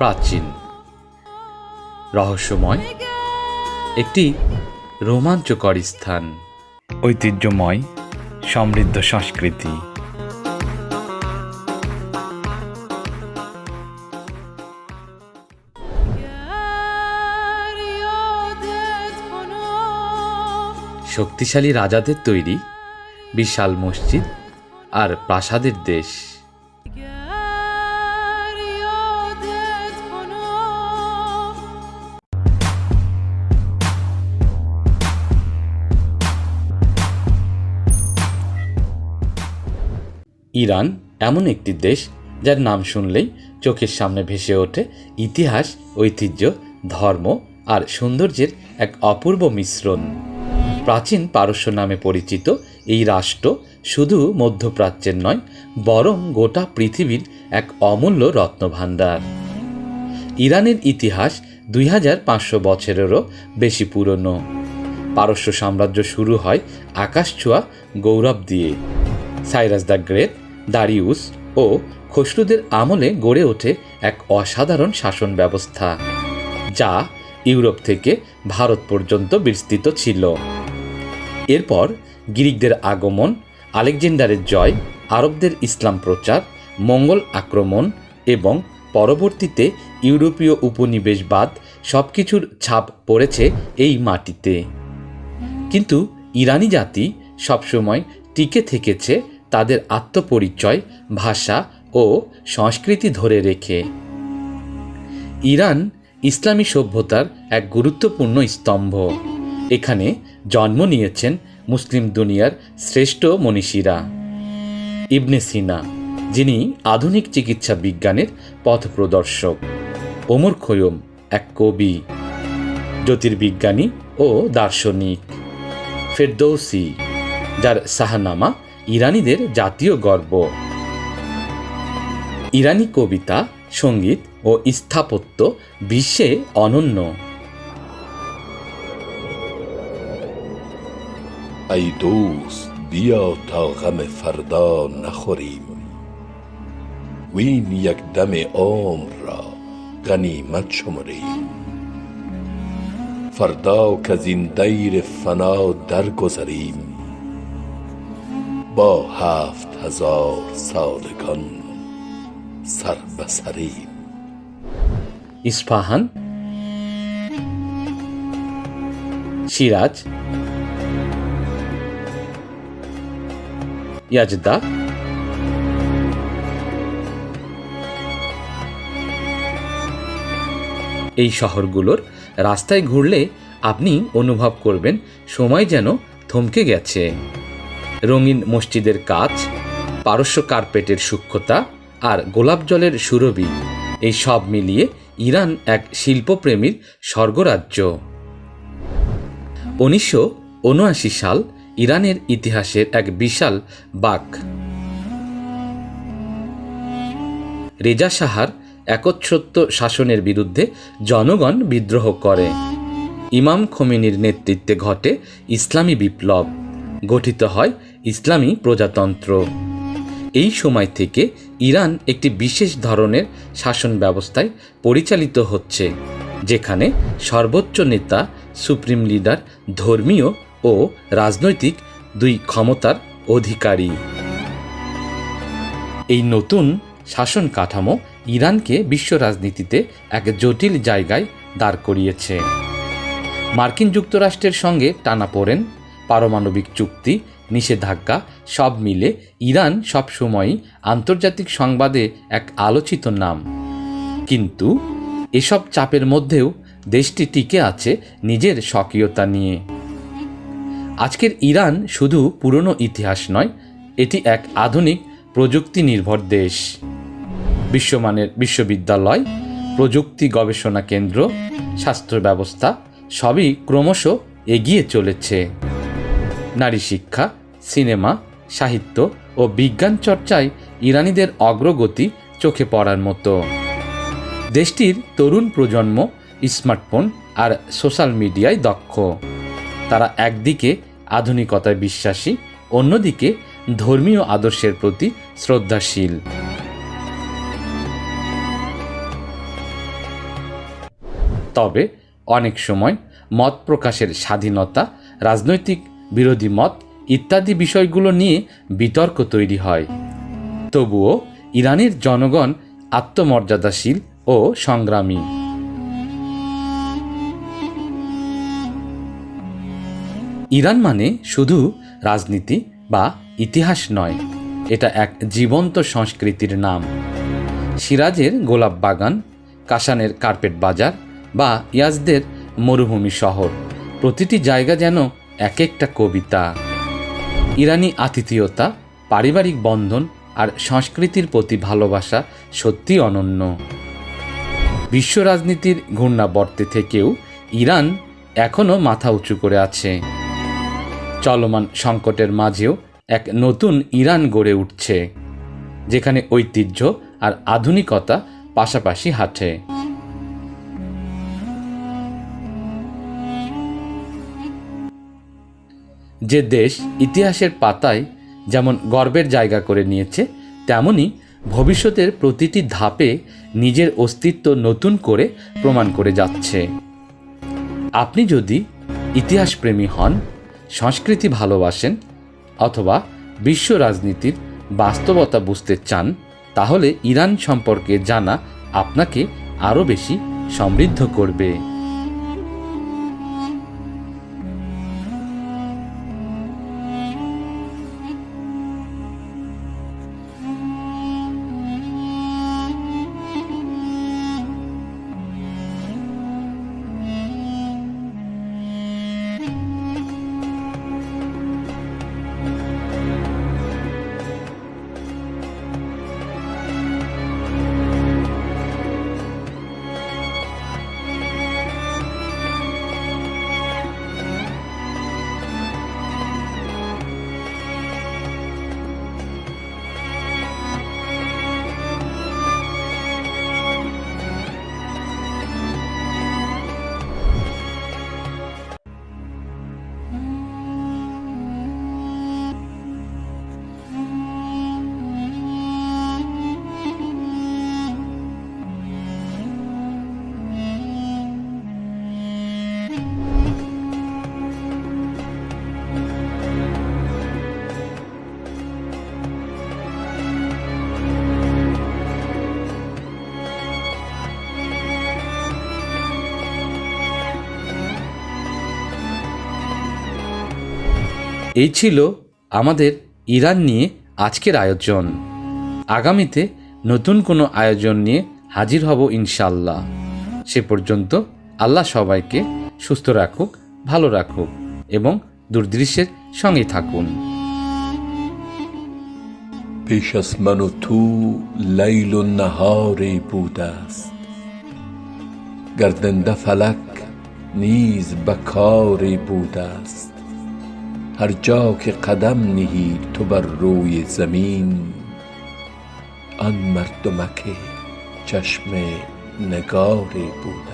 প্রাচীন। রহস্যময় একটি রোমাঞ্চকর স্থান। ঐতিহ্যময় সমৃদ্ধ সংস্কৃতি। শক্তিশালী রাজাদের তৈরি বিশাল মসজিদ আর প্রাসাদের দেশ। ইরান এমন একটি দেশ যার নাম শুনলেই চোখের সামনে ভেসে ওঠে ইতিহাস, ঐতিহ্য, ধর্ম আর সৌন্দর্যের এক অপূর্ব মিশ্রণ। প্রাচীন পারস্য নামে পরিচিত এই রাষ্ট্র শুধু মধ্যপ্রাচ্যের নয়, বরং গোটা পৃথিবীর এক অমূল্য রত্নভাণ্ডার। ইরানের ইতিহাস দুই হাজার পাঁচশো বছরেরও বেশি পুরনো। পারস্য সাম্রাজ্য শুরু হয় আকাশছোঁয়া গৌরব দিয়ে। সাইরাস দ্য গ্রেট দারিউস ও খসরুদের আমলে গড়ে ওঠে এক অসাধারণ শাসন ব্যবস্থা যা ইউরোপ থেকে ভারত পর্যন্ত বিস্তৃত ছিল। এরপর গ্রিকদের আগমন, আলেকজান্ডারের জয়, আরবদের ইসলাম প্রচার, মঙ্গল আক্রমণ এবং পরবর্তীতে ইউরোপীয় উপনিবেশবাদ সব কিছুর ছাপ পড়েছে এই মাটিতে। কিন্তু ইরানি জাতি সবসময় টিকে থেকেছে তাদের আত্মপরিচয়, ভাষা ও সংস্কৃতি ধরে রেখে। ইরান ইসলামী সভ্যতার এক গুরুত্বপূর্ণ স্তম্ভ। এখানে জন্ম নিয়েছেন মুসলিম দুনিয়ার শ্রেষ্ঠ মনীষীরা। ইবনে সিনা, যিনি আধুনিক চিকিৎসা বিজ্ঞানের পথপ্রদর্শক ওমর খৈয়ম এক কবি, জ্যোতির্বিজ্ঞানী ও দার্শনিক। ফেরদৌসি, যার শাহনামা ইরানিদের জাতীয় গর্ব ইরানি কবিতা সঙ্গীত ও স্থাপত্য বিশ্বে অনন্য ای دوست بیا تا غم فردا نخوریم وین یک دم عمر را غنیمت شمریم فردا که از این دیر فنا درگذریم با هفت هزار سالگان سر به سریم ইস্পাহান সিরাজ ইয়াজদা এই শহরগুলোর রাস্তায় ঘুরলে আপনি অনুভব করবেন সময় যেন থমকে গেছে রঙিন মসজিদের কাজ পারস্য কার্পেটের সূক্ষ্মতা আর গোলাপ জলের সুরভি, এই সব মিলিয়ে ইরান এক শিল্পপ্রেমীর স্বর্গরাজ্য। উনিশশো উনআশি সাল ইরানের ইতিহাসের এক বিশাল বাক। রেজা সাহার একচ্ছত্ব শাসনের বিরুদ্ধে জনগণ বিদ্রোহ করে। ইমাম খোমেনির নেতৃত্বে ঘটে ইসলামী বিপ্লব। গঠিত হয় ইসলামী প্রজাতন্ত্র। এই সময় থেকে ইরান একটি বিশেষ ধরনের শাসন ব্যবস্থায় পরিচালিত হচ্ছে, যেখানে সর্বোচ্চ নেতা, সুপ্রিম লিডার, ধর্মীয় ও রাজনৈতিক দুই ক্ষমতার অধিকারী। এই নতুন শাসন কাঠামো ইরানকে বিশ্ব রাজনীতিতে এক জটিল জায়গায় দাঁড় করিয়েছে। মার্কিন যুক্তরাষ্ট্রের সঙ্গে টানাপোড়েন পারমাণবিক চুক্তি নিষেধাজ্ঞা সব মিলে ইরান সবসময়ই আন্তর্জাতিক সংবাদে এক আলোচিত নাম। কিন্তু এসব চাপের মধ্যেও দেশটি টিকে আছে নিজের স্বকীয়তা নিয়ে। আজকের ইরান শুধু পুরনো ইতিহাস নয়, এটি এক আধুনিক প্রযুক্তি নির্ভর দেশ। বিশ্বমানের বিশ্ববিদ্যালয়, প্রযুক্তি গবেষণা কেন্দ্র, স্বাস্থ্য ব্যবস্থা সবই ক্রমশ এগিয়ে চলেছে। নারী শিক্ষা সিনেমা, সাহিত্য ও বিজ্ঞান চর্চায় ইরানিদের অগ্রগতি চোখে পড়ার মতো। দেশটির তরুণ প্রজন্ম স্মার্টফোন আর সোশ্যাল মিডিয়ায় দক্ষ। তারা একদিকে আধুনিকতায় বিশ্বাসী, অন্যদিকে ধর্মীয় আদর্শের প্রতি শ্রদ্ধাশীল। তবে অনেক সময় মত প্রকাশের স্বাধীনতা, রাজনৈতিক বিরোধী মত ইত্যাদি বিষয়গুলো নিয়ে বিতর্ক তৈরি হয়। তবুও ইরানের জনগণ আত্মমর্যাদাশীল ও সংগ্রামী। ইরান মানে শুধু রাজনীতি বা ইতিহাস নয়, এটা এক জীবন্ত সংস্কৃতির নাম। সিরাজের গোলাপ বাগান কাশানের কার্পেট বাজার বা ইয়াজদের মরুভূমি শহর, প্রতিটি জায়গা যেন এক একটা কবিতা। ইরানি আতিথেয়তা, পারিবারিক বন্ধন আর সংস্কৃতির প্রতি ভালোবাসা সত্যি অনন্য। বিশ্ব রাজনীতির ঘূর্ণাবর্তে থেকেও ইরান এখনও মাথা উঁচু করে আছে। চলমান সংকটের মাঝেও এক নতুন ইরান গড়ে উঠছে, যেখানে ঐতিহ্য আর আধুনিকতা পাশাপাশি হাঁটে। যে দেশ ইতিহাসের পাতায় যেমন গর্বের জায়গা করে নিয়েছে, তেমনি ভবিষ্যতের প্রতিটি ধাপে নিজের অস্তিত্ব নতুন করে প্রমাণ করে যাচ্ছে। আপনি যদি ইতিহাসপ্রেমী হন, সংস্কৃতি ভালোবাসেন, অথবা বিশ্ব রাজনীতির বাস্তবতা বুঝতে চান, তাহলে ইরান সম্পর্কে জানা আপনাকে আরও বেশি সমৃদ্ধ করবে। এই ছিল আমাদের ইরান নিয়ে আজকের আয়োজন আগামীতে নতুন কোনো আয়োজন নিয়ে হাজির হব ইনশাল্লাহ সে পর্যন্ত আল্লাহ সবাইকে সুস্থ রাখুক ভালো রাখুক এবং দূরদৃশ্যের সঙ্গে থাকুন پیش از من و تو لیل و نهاری بوده است گردنده فلک نیز به کاری بوده است هر جا که قدم نهی تو بر روی زمین. آن مردمک چشم نگاری بوده